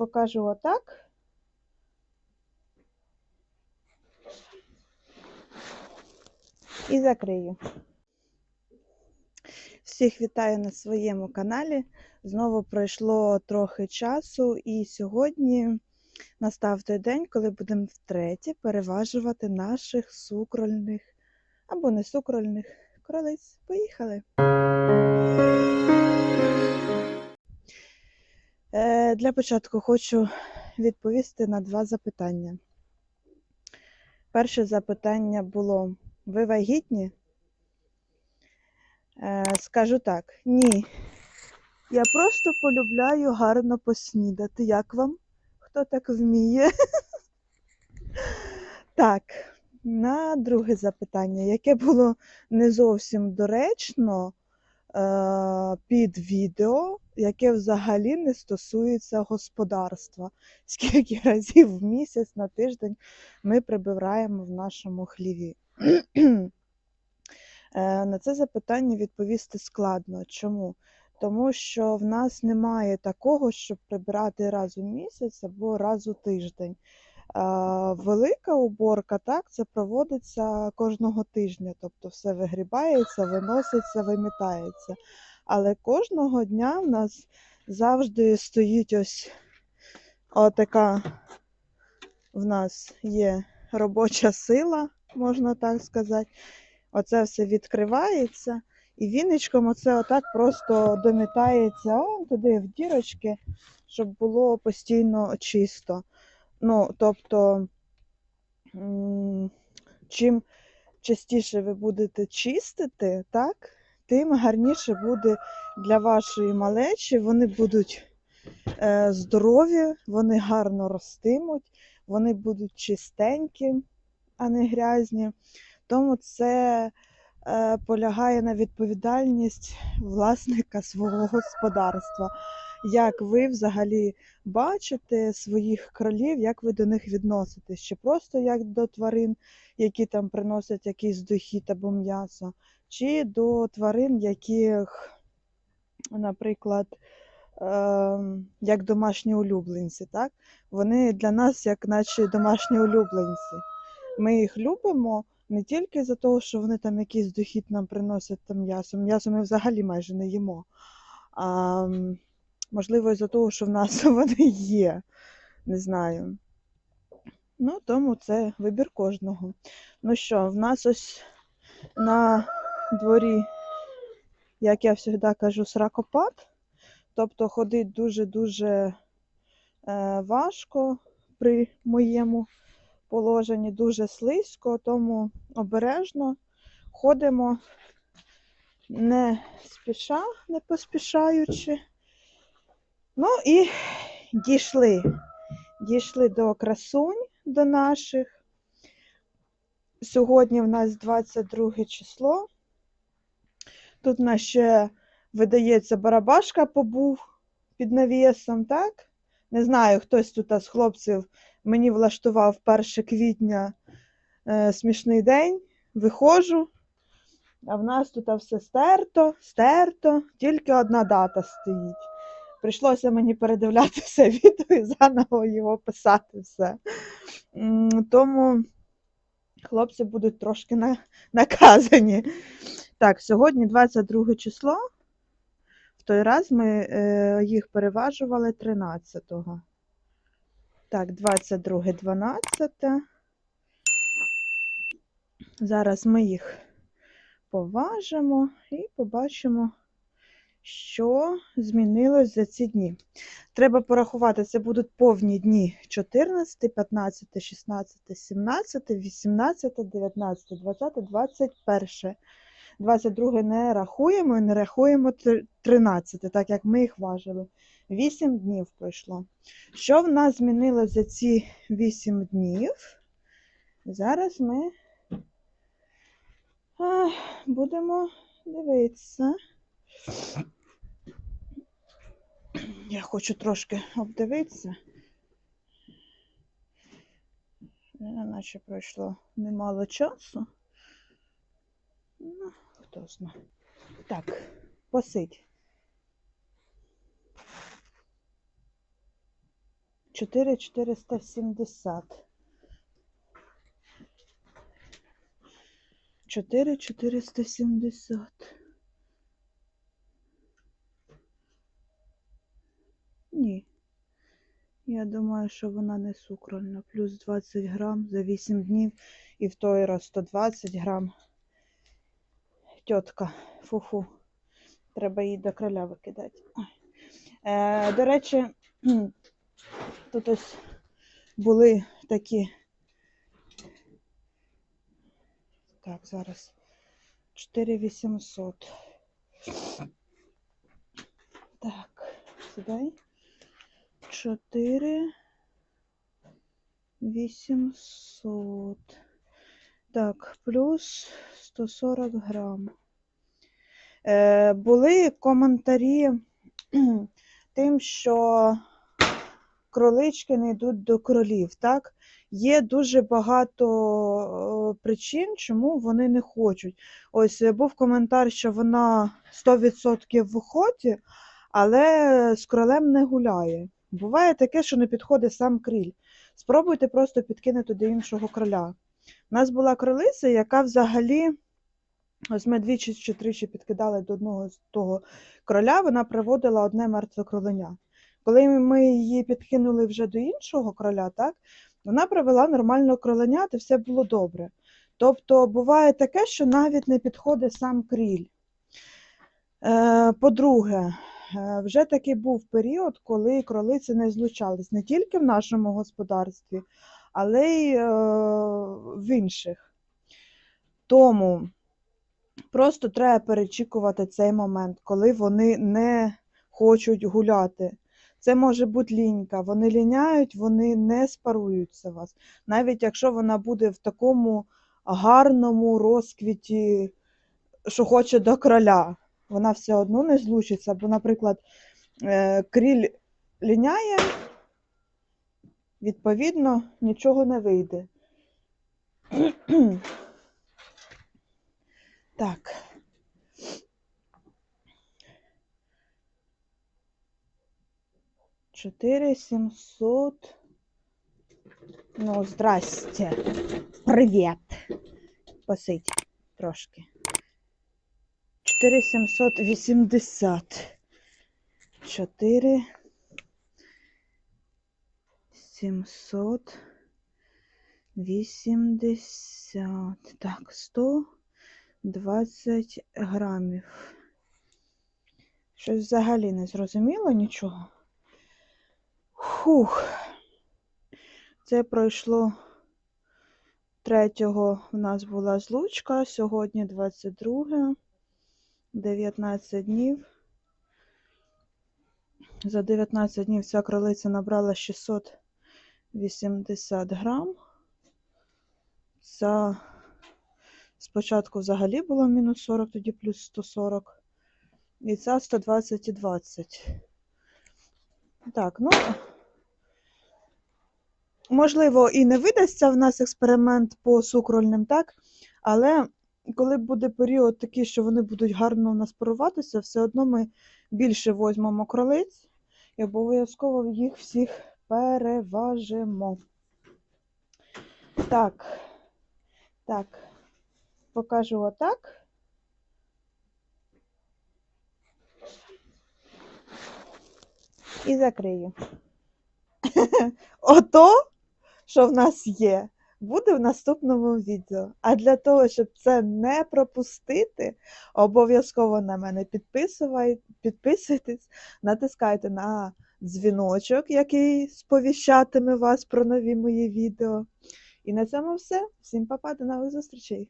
покажу отак. І закрию. Всіх вітаю на своєму каналі. Знову пройшло трохи часу, і сьогодні настав той день, коли будемо втретє переважувати наших сукрольних або не сукрольних кролиць. Поїхали! Е, Для початку хочу відповісти на два запитання. Перше запитання було: ви вагітні? Е, Скажу так, ні. Я просто полюбляю гарно поснідати. Як вам? Хто так вміє? Так, на друге запитання, яке було не зовсім доречно під відео, яке взагалі не стосується господарства. Скільки разів в місяць на тиждень ми прибираємо в нашому хліві? Е, На це запитання відповісти складно. Чому? Тому що в нас немає такого, щоб прибирати раз у місяць або раз у тиждень. Велика уборка, так, це проводиться кожного тижня, тобто все вигрібається, виноситься, вимітається. Але кожного дня в нас завжди стоїть ось отака в нас є робоча сила, можна так сказати. Оце все відкривається, і віничком оце отак просто домітається он туди в дірочки, щоб було постійно чисто. Ну, тобто, чим частіше ви будете чистити, так, тим гарніше буде для вашої малечі. Вони будуть е, здорові, вони гарно ростимуть, вони будуть чистенькі, а не грязні. Тому це е, полягає на відповідальність власника свого господарства. Як ви взагалі бачите своїх кролів, як ви до них відноситесь? Чи просто як до тварин, які там приносять якийсь дохід або м'ясо, чи до тварин, яких, наприклад, ем, як домашні улюбленці, так? Вони для нас як наче домашні улюбленці. Ми їх любимо не тільки за того, що вони там якийсь дохід нам приносять там м'ясо. М'ясо ми взагалі майже не їмо. А, можливо, із-за того, що в нас вони є. Не знаю. Ну, тому це вибір кожного. Ну що, в нас ось на дворі, як я завжди кажу, сракопад. Тобто ходить дуже-дуже е, важко при моєму положенні, дуже слизько, тому обережно ходимо не спіша, не поспішаючи. Ну і дійшли. Дійшли до красунь, до наших. Сьогодні в нас 22 число. Тут у нас ще, видається, барабашка побув під навісом, так? Не знаю, хтось тут з хлопців мені влаштував 1 квітня е, смішний день. Виходжу, а в нас тут все стерто, стерто, тільки одна дата стоїть. Прийшлося мені передивляти все відео і заново його писати все. Тому хлопці будуть трошки на- наказані. Так, сьогодні 22 число. В той раз ми е, їх переважували 13-го. Так, 22, 12. Зараз ми їх поважимо і побачимо, що змінилось за ці дні. Треба порахувати, це будуть повні дні 14, 15, 16, 17, 18, 19, 20, 21. 22 не рахуємо і не рахуємо 13, так як ми їх важили. 8 днів пройшло. Що в нас змінилося за ці 8 днів? Зараз ми будемо дивитися. Я хочу трошки обдивитися. Наче пройшло немало часу. Ну, хто знає. Так, посидь. 4470. 4470. Ні. Я думаю, що вона не сукрольна. Плюс 20 грам за 8 днів і в той раз 120 грам. Тітка, фу-фу. Треба її до кроля викидати. Е, до речі, тут ось були такі. Так, зараз. 4800. Так, сідай. 4 800. Так, плюс 140 грам. Е, були коментарі тим, що кролички не йдуть до кролів, так? Є дуже багато е, причин, чому вони не хочуть. Ось е, був коментар, що вона 100% в охоті, але з кролем не гуляє. Буває таке, що не підходить сам кріль. Спробуйте просто підкинути до іншого кроля. У нас була кролиця, яка взагалі, ось ми двічі чи тричі підкидали до одного з того кроля, вона приводила одне мертве кроленя. Коли ми її підкинули вже до іншого кроля, так, вона привела нормального кроленя, і все було добре. Тобто буває таке, що навіть не підходить сам кріль. Е, по-друге, вже такий був період, коли кролиці не злучались не тільки в нашому господарстві, але й е, в інших. Тому просто треба перечікувати цей момент, коли вони не хочуть гуляти. Це може бути лінька. Вони ліняють, вони не спаруються вас. Навіть якщо вона буде в такому гарному розквіті, що хоче до кроля, вона все одно не злучиться. Бо, наприклад, е, кріль ліняє, відповідно, нічого не вийде. Так. Чотири сімсот. Ну, здрасте. Привіт. Посидь трошки. 4780. 4 780. Так, 120 грамів. Щось взагалі не зрозуміло нічого. Фух. Це пройшло 3-го в нас була злучка, сьогодні 22, 19 днів. За 19 днів ця кролиця набрала 680 грам. За спочатку взагалі було мінус 40, тоді плюс 140. І ця 120 і 20. Так, ну. Можливо, і не видасться в нас експеримент по сукрольним, так? Але коли буде період такий, що вони будуть гарно у нас паруватися, все одно ми більше візьмемо кролиць і обов'язково їх всіх переважимо. Так, так, покажу отак. І закрию. Ото, що в нас є, буде в наступному відео. А для того, щоб це не пропустити, обов'язково на мене підписуйтесь, натискайте на дзвіночок, який сповіщатиме вас про нові мої відео. І на цьому все. Всім па-па, до нових зустрічей!